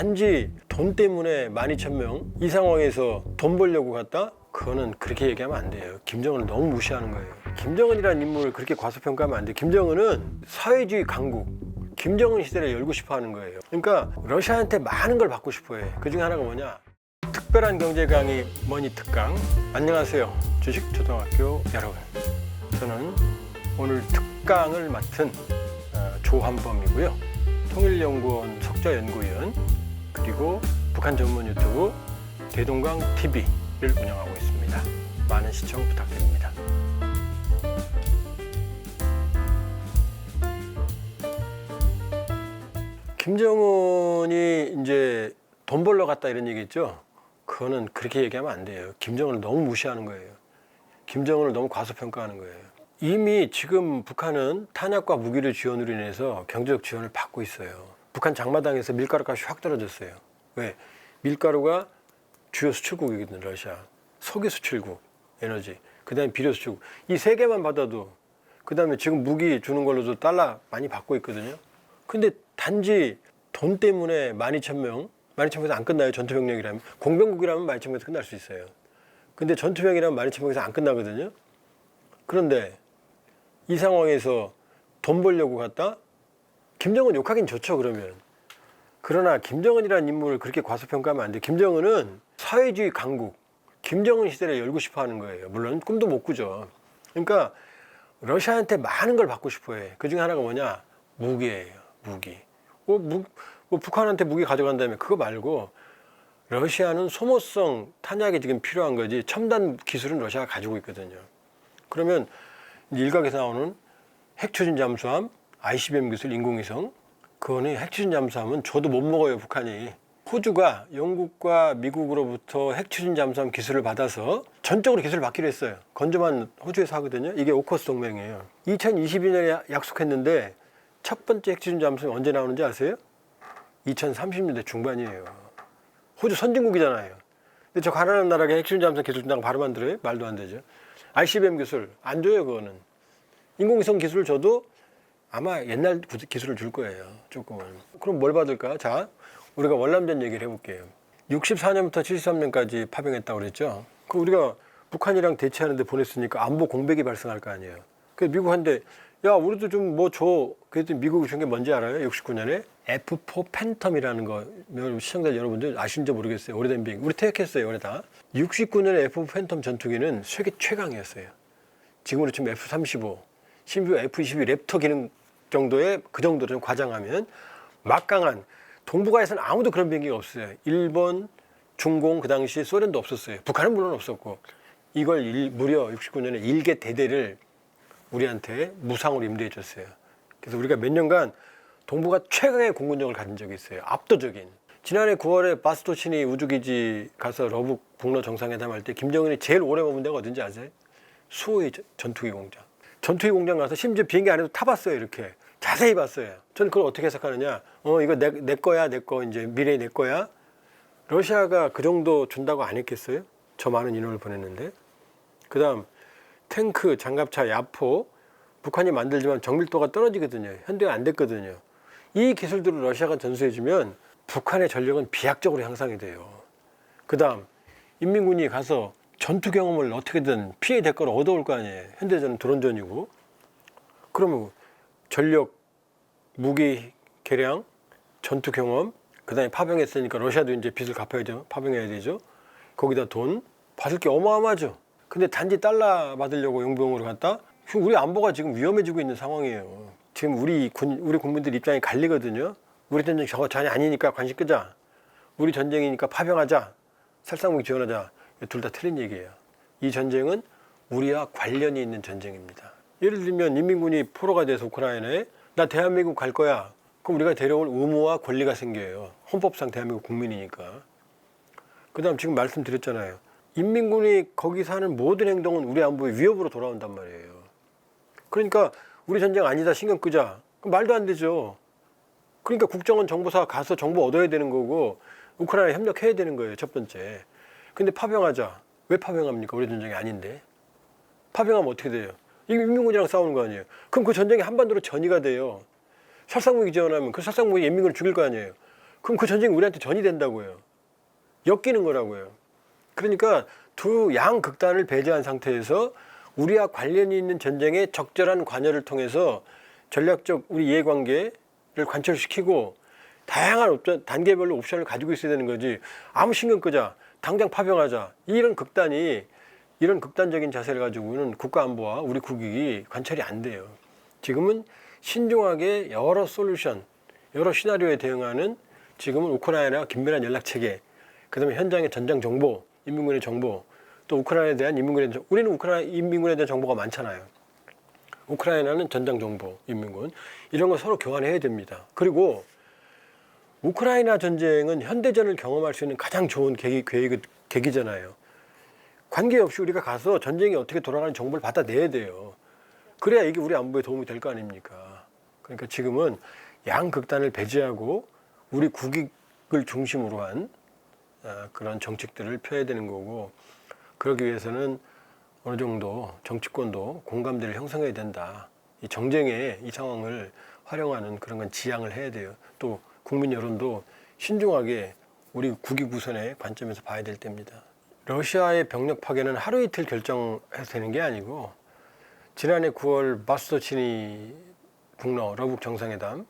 단지 돈 때문에 12,000명 이 상황에서 돈 벌려고 갔다? 그거는 그렇게 얘기하면 안 돼요. 김정은을 너무 무시하는 거예요. 김정은이라는 인물을 그렇게 과소평가하면 안 돼요. 김정은은 사회주의 강국, 김정은 시대를 열고 싶어 하는 거예요. 그러니까 러시아한테 많은 걸 받고 싶어 해. 그 중에 하나가 뭐냐? 특별한 경제 강의 머니 특강. 안녕하세요. 주식초등학교 여러분. 저는 오늘 특강을 맡은 어, 조한범이고요. 통일연구원 석좌연구위원 그리고 북한 전문 유튜브 대동강 TV를 운영하고 있습니다. 많은 시청 부탁드립니다. 김정은이 이제 돈 벌러 갔다 이런 얘기 있죠? 그거는 그렇게 얘기하면 안 돼요. 김정은을 너무 무시하는 거예요. 김정은을 너무 과소평가하는 거예요. 이미 지금 북한은 탄약과 무기를 지원으로 인해서 경제적 지원을 받고 있어요. 북한 장마당에서 밀가루 값이 확 떨어졌어요. 왜? 밀가루가 주요 수출국이거든요, 러시아. 석유 수출국, 에너지. 그 다음에 비료 수출국. 이 세 개만 받아도, 그 다음에 지금 무기 주는 걸로도 달러 많이 받고 있거든요. 근데 단지 돈 때문에 12,000명, 12,000명에서 안 끝나요, 전투병력이라면. 공병국이라면 12,000명에서 끝날 수 있어요. 근데 전투병이라면 12,000명에서 안 끝나거든요. 그런데 이 상황에서 돈 벌려고 갔다? 김정은 욕하긴 좋죠, 그러면. 그러나 김정은이라는 인물을 그렇게 과소평가하면 안 돼. 김정은은 사회주의 강국, 김정은 시대를 열고 싶어 하는 거예요. 물론 꿈도 못 꾸죠. 그러니까 러시아한테 많은 걸 받고 싶어 해. 그 중에 하나가 뭐냐? 무기예요, 무기. 뭐, 무, 뭐 북한한테 무기 가져간다면 그거 말고 러시아는 소모성 탄약이 지금 필요한 거지 첨단 기술은 러시아가 가지고 있거든요. 그러면 일각에서 나오는 핵추진 잠수함, ICBM 기술 인공위성 그거는 핵추진 잠수함은 저도 못 먹어요 북한이. 호주가 영국과 미국으로부터 핵추진 잠수함 기술을 받아서 전적으로 기술을 받기로 했어요. 건조만 호주에서 하거든요. 이게 오커스 동맹이에요. 2022년에 약속했는데 첫 번째 핵추진 잠수함이 언제 나오는지 아세요? 2030년대 중반이에요. 호주 선진국이잖아요. 근데 저 가난한 나라가 핵추진 잠수함 기술 준다고 바로 만들어요? 말도 안 되죠. ICBM 기술 안 줘요 그거는. 인공위성 기술 줘도 아마 옛날 구- 기술을 줄 거예요 조금은. 그럼 뭘 받을까 자 우리가 월남전 얘기를 해볼게요. 64년부터 73년까지 파병했다고 그랬죠? 그 우리가 북한이랑 대치하는데 보냈으니까 안보 공백이 발생할 거 아니에요. 그 미국한테 야 우리도 좀 뭐 줘. 그랬더니 미국이 준 게 뭔지 알아요? 69년에? F4 팬텀이라는 거. 시청자 여러분들 아시는지 모르겠어요. 오래된 비행. 우리 퇴역했어요 올해 다. 69년에 F4 팬텀 전투기는 세계 최강이었어요. 지금으로 치면 F-35, 심지어 F-22 랩터 기능 정도의 그 정도로 좀 과장하면 막강한 동북아에서는 아무도 그런 비행기가 없어요. 일본, 중공 그 당시 소련도 없었어요. 북한은 물론 없었고 이걸 일- 무려 69년에 일개 대대를 우리한테 무상으로 임대해 줬어요. 그래서 우리가 몇 년간 동북아 최강의 공군력을 가진 적이 있어요. 압도적인. 지난해 9월에 바스토치니 우주기지 가서 러북 북러 정상회담 할 때 김정은이 제일 오래 머문 데가 어딘지 아세요? 수호의 저- 전투기 공장. 전투기 공장 가서 심지어 비행기 안에도 타봤어요, 이렇게. 자세히 봤어요. 저는 그걸 어떻게 해석하느냐. 어, 이거 내, 내 거야, 내 거, 이제 미래 내 거야. 러시아가 그 정도 준다고 안 했겠어요? 저 많은 인원을 보냈는데. 그 다음, 탱크, 장갑차, 야포. 북한이 만들지만 정밀도가 떨어지거든요. 현대가 안 됐거든요. 이 기술들을 러시아가 전수해주면 북한의 전력은 비약적으로 향상이 돼요. 그 다음, 인민군이 가서 전투 경험을 어떻게든 피해 대가로 얻어올 거 아니에요. 현대전은 드론전이고. 그러면 전력, 무기 개량, 전투 경험, 그 다음에 파병했으니까 러시아도 이제 빚을 갚아야죠. 파병해야 되죠. 거기다 돈, 받을 게 어마어마하죠. 근데 단지 달러 받으려고 용병으로 갔다? 우리 안보가 지금 위험해지고 있는 상황이에요. 지금 우리 군, 우리 국민들 입장이 갈리거든요. 우리 전쟁 저거 전혀 아니니까 관심 끄자. 우리 전쟁이니까 파병하자. 살상무기 지원하자. 둘 다 틀린 얘기예요. 이 전쟁은 우리와 관련이 있는 전쟁입니다. 예를 들면 인민군이 포로가 돼서 우크라이나에 나 대한민국 갈 거야. 그럼 우리가 데려올 의무와 권리가 생겨요. 헌법상 대한민국 국민이니까. 그 다음 지금 말씀드렸잖아요. 인민군이 거기서 하는 모든 행동은 우리 안보에 위협으로 돌아온단 말이에요. 그러니까 우리 전쟁 아니다 신경 끄자. 말도 안 되죠. 그러니까 국정원 정보사 가서 정보 얻어야 되는 거고 우크라이나 협력해야 되는 거예요. 첫 번째. 근데 파병하자. 왜 파병합니까? 우리 전쟁이 아닌데. 파병하면 어떻게 돼요? 인민군이랑 싸우는 거 아니에요. 그럼 그 전쟁이 한반도로 전이가 돼요. 살상무기 지원하면 그 살상무기 인민군을 죽일 거 아니에요. 그럼 그 전쟁이 우리한테 전이 된다고요. 엮이는 거라고요. 그러니까 두 양 극단을 배제한 상태에서 우리와 관련이 있는 전쟁에 적절한 관여를 통해서 전략적 우리 이해관계를 관철시키고 다양한 옵션, 단계별로 옵션을 가지고 있어야 되는 거지 아무 신경 끄자 당장 파병하자 이런 극단이 이런 극단적인 자세를 가지고는 국가 안보와 우리 국익이 관철이 안 돼요. 지금은 신중하게 여러 솔루션, 여러 시나리오에 대응하는 지금은 우크라이나 긴밀한 연락 체계, 그다음에 현장의 전장 정보, 인민군의 정보, 또 우크라이나에 대한 인민군의 정- 우리는 우크라이나 인민군에 대한 정보가 많잖아요. 우크라이나는 전장 정보, 인민군 이런 거 서로 교환해야 됩니다. 그리고 우크라이나 전쟁은 현대전을 경험할 수 있는 가장 좋은 계기, 계기, 계기잖아요. 관계없이 우리가 가서 전쟁이 어떻게 돌아가는 정보를 받아내야 돼요. 그래야 이게 우리 안보에 도움이 될 거 아닙니까? 그러니까 지금은 양극단을 배제하고 우리 국익을 중심으로 한 아, 그런 정책들을 펴야 되는 거고 그러기 위해서는 어느 정도 정치권도 공감대를 형성해야 된다. 이 정쟁에 이 상황을 활용하는 그런 건 지양을 해야 돼요. 또 국민 여론도 신중하게 우리 국익 우선의 관점에서 봐야 될 때입니다. 러시아의 병력 파괴는 하루 이틀 결정해서 되는 게 아니고 지난해 9월 마스토치니 북러 러북 정상회담,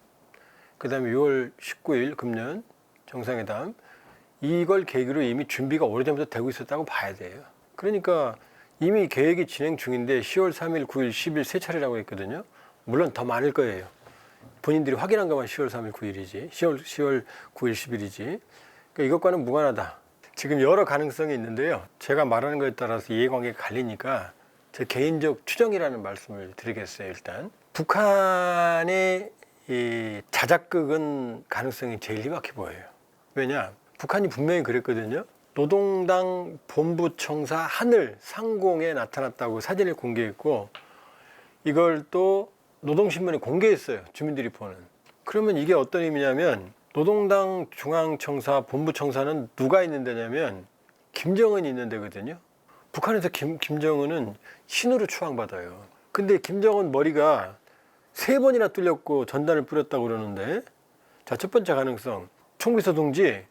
그다음에 6월 19일 금년 정상회담 이걸 계기로 이미 준비가 오래전부터 되고 있었다고 봐야 돼요. 그러니까 이미 계획이 진행 중인데 10월 3일, 9일, 10일 세 차례라고 했거든요. 물론 더 많을 거예요. 본인들이 확인한 것만 10월 3일, 9일이지. 10월, 10월 9일, 10일이지. 그러니까 이것과는 무관하다. 지금 여러 가능성이 있는데요. 제가 말하는 것에 따라서 이해관계가 갈리니까 제 개인적 추정이라는 말씀을 드리겠어요. 일단 북한의 이 자작극은 가능성이 제일 희박해 보여요. 왜냐? 북한이 분명히 그랬거든요. 노동당 본부청사 하늘 상공에 나타났다고 사진을 공개했고 이걸 또 노동신문에 공개했어요. 주민들이 보는. 그러면 이게 어떤 의미냐면 노동당 중앙청사 본부청사는 누가 있는 데냐면 김정은이 있는 데거든요. 북한에서 김, 김정은은 신으로 추앙받아요. 근데 김정은 머리가 세 번이나 뚫렸고 전단을 뿌렸다고 그러는데 자, 첫 번째 가능성. 총비서 동지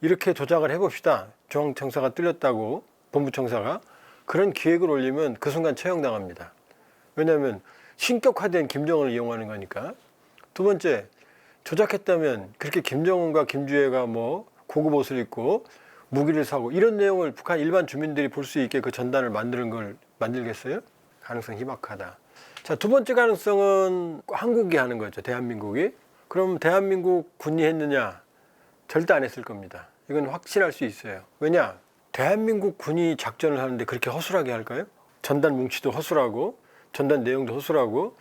이렇게 조작을 해봅시다. 중앙청사가 뚫렸다고 본부청사가 그런 기획을 올리면 그 순간 처형당합니다. 왜냐하면 신격화된 김정은을 이용하는 거니까. 두 번째 조작했다면 그렇게 김정은과 김주애가 뭐 고급 옷을 입고 무기를 사고 이런 내용을 북한 일반 주민들이 볼 수 있게 그 전단을 만드는 걸 만들겠어요? 가능성 희박하다. 자, 두 번째 가능성은 한국이 하는 거죠. 대한민국이. 그럼 대한민국 군이 했느냐? 절대 안 했을 겁니다. 이건 확실할 수 있어요. 왜냐? 대한민국 군이 작전을 하는데 그렇게 허술하게 할까요? 전단 뭉치도 허술하고 전단 내용도 허술하고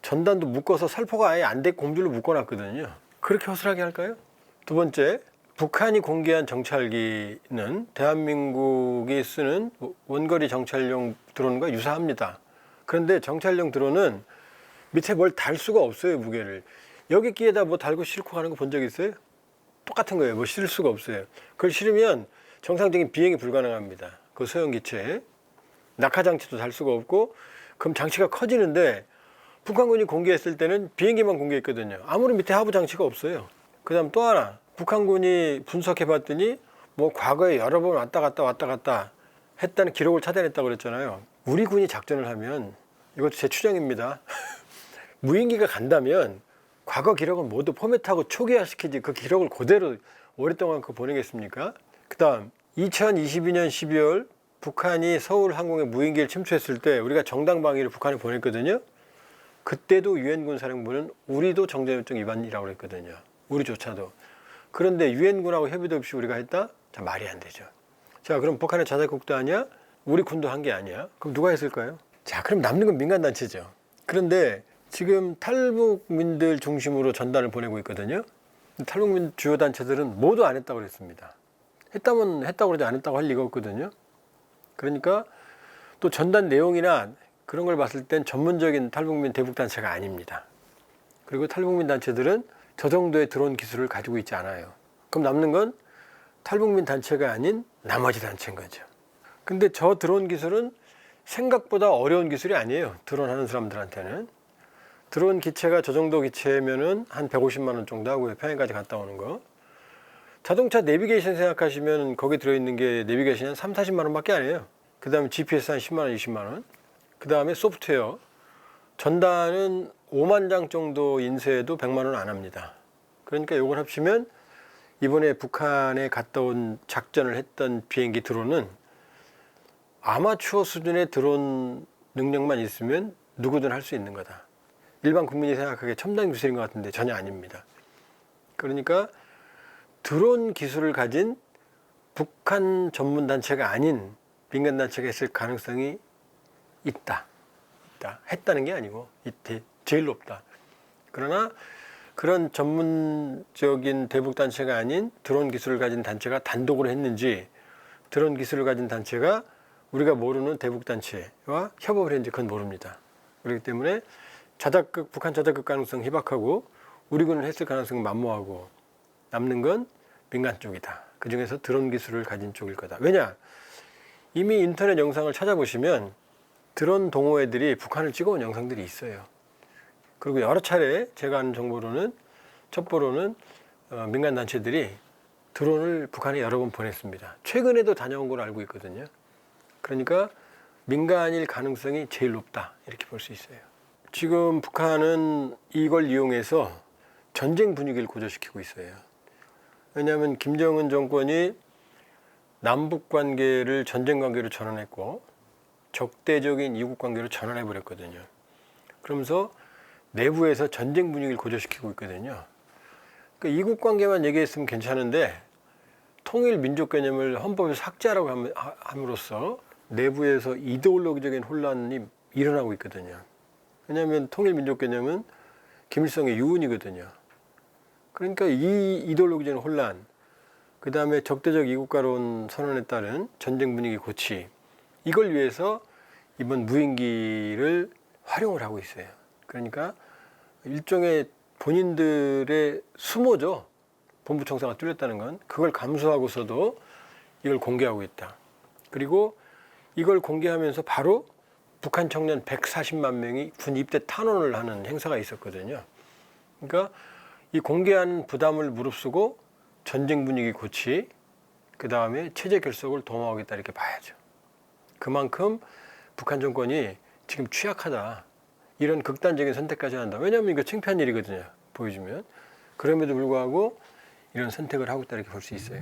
전단도 묶어서 살포가 아예 안돼 공줄로 묶어놨거든요. 그렇게 허술하게 할까요? 두 번째, 북한이 공개한 정찰기는 대한민국이 쓰는 원거리 정찰용 드론과 유사합니다. 그런데 정찰용 드론은 밑에 뭘 달 수가 없어요, 무게를. 여기 끼에다 뭐 달고 싣고 가는 거 본 적 있어요? 똑같은 거예요. 뭐 실을 수가 없어요. 그걸 실으면 정상적인 비행이 불가능합니다. 그 소형 기체에. 낙하 장치도 달 수가 없고, 그럼 장치가 커지는데, 북한군이 공개했을 때는 비행기만 공개했거든요. 아무런 밑에 하부 장치가 없어요. 그 다음 또 하나. 북한군이 분석해 봤더니, 뭐 과거에 여러 번 왔다 갔다 왔다 갔다 했다는 기록을 찾아냈다고 그랬잖아요. 우리 군이 작전을 하면, 이것도 제 추정입니다. 무인기가 간다면 과거 기록은 모두 포맷하고 초기화시키지 그 기록을 그대로 오랫동안 그 보내겠습니까? 그 다음 2022년 12월 북한이 서울 항공에 무인기를 침투했을 때 우리가 정당 방위를 북한에 보냈거든요. 그때도 유엔 군 사령부는 우리도 정전협정 위반이라고 그랬거든요. 우리조차도. 그런데 유엔군하고 협의도 없이 우리가 했다? 자 말이 안 되죠. 자 그럼 북한의 자살국도 아니야? 우리 군도 한 게 아니야? 그럼 누가 했을까요? 자 그럼 남는 건 민간단체죠. 그런데 지금 탈북민들 중심으로 전단을 보내고 있거든요. 탈북민 주요 단체들은 모두 안 했다고 그랬습니다. 했다면 했다고 그러지 안 했다고 할 리가 없거든요. 그러니까 또 전단 내용이나 그런 걸 봤을 땐 전문적인 탈북민 대북 단체가 아닙니다. 그리고 탈북민 단체들은 저 정도의 드론 기술을 가지고 있지 않아요. 그럼 남는 건 탈북민 단체가 아닌 나머지 단체인 거죠. 근데 저 드론 기술은 생각보다 어려운 기술이 아니에요. 드론 하는 사람들한테는. 드론 기체가 저 정도 기체면은 한 150만 원 정도 하고요. 평양까지 갔다 오는 거. 자동차 내비게이션 생각하시면 거기 들어있는 게 내비게이션이 한 3, 40만 원밖에 안 해요. 그 다음에 GPS 한 10만 원, 20만 원. 그 다음에 소프트웨어. 전단은 5만 장 정도 인쇄해도 100만 원 안 합니다. 그러니까 이걸 합치면 이번에 북한에 갔다 온 작전을 했던 비행기 드론은 아마추어 수준의 드론 능력만 있으면 누구든 할 수 있는 거다. 일반 국민이 생각하기에 첨단 기술인 것 같은데 전혀 아닙니다. 그러니까 드론 기술을 가진 북한 전문 단체가 아닌 민간 단체가 있을 가능성이 있다. 있다. 했다는 게 아니고 있대. 제일 높다. 그러나 그런 전문적인 대북 단체가 아닌 드론 기술을 가진 단체가 단독으로 했는지 드론 기술을 가진 단체가 우리가 모르는 대북 단체와 협업을 했는지 그건 모릅니다. 그렇기 때문에 자작극 북한 자작극 가능성 희박하고 우리 군을 했을 가능성은 만무하고 남는 건 민간 쪽이다. 그 중에서 드론 기술을 가진 쪽일 거다. 왜냐? 이미 인터넷 영상을 찾아보시면 드론 동호회들이 북한을 찍어온 영상들이 있어요. 그리고 여러 차례 제가 아는 정보로는 첩보로는 어, 민간 단체들이 드론을 북한에 여러 번 보냈습니다. 최근에도 다녀온 걸로 알고 있거든요. 그러니까 민간일 가능성이 제일 높다 이렇게 볼 수 있어요. 지금 북한은 이걸 이용해서 전쟁 분위기를 고조시키고 있어요. 왜냐하면 김정은 정권이 남북 관계를 전쟁 관계로 전환했고 적대적인 이국 관계로 전환해 버렸거든요. 그러면서 내부에서 전쟁 분위기를 고조시키고 있거든요. 그러니까 이국 관계만 얘기했으면 괜찮은데 통일 민족 개념을 헌법에서 삭제하라고 함으로써 내부에서 이데올로기적인 혼란이 일어나고 있거든요. 왜냐하면 통일 민족 개념은 김일성의 유언이거든요. 그러니까 이 이데올로기적인 혼란, 그 다음에 적대적 이국가론 선언에 따른 전쟁 분위기 고치, 이걸 위해서 이번 무인기를 활용을 하고 있어요. 그러니까 일종의 본인들의 수모죠. 본부 청사가 뚫렸다는 건 그걸 감수하고서도 이걸 공개하고 있다. 그리고 이걸 공개하면서 바로 북한 청년 140만 명이 군 입대 탄원을 하는 행사가 있었거든요. 그러니까 이 공개한 부담을 무릅쓰고 전쟁 분위기 고치, 그 다음에 체제 결속을 도모하겠다 이렇게 봐야죠. 그만큼 북한 정권이 지금 취약하다. 이런 극단적인 선택까지 한다. 왜냐하면 이거 창피한 일이거든요. 보여주면. 그럼에도 불구하고 이런 선택을 하고 있다 이렇게 볼 수 있어요.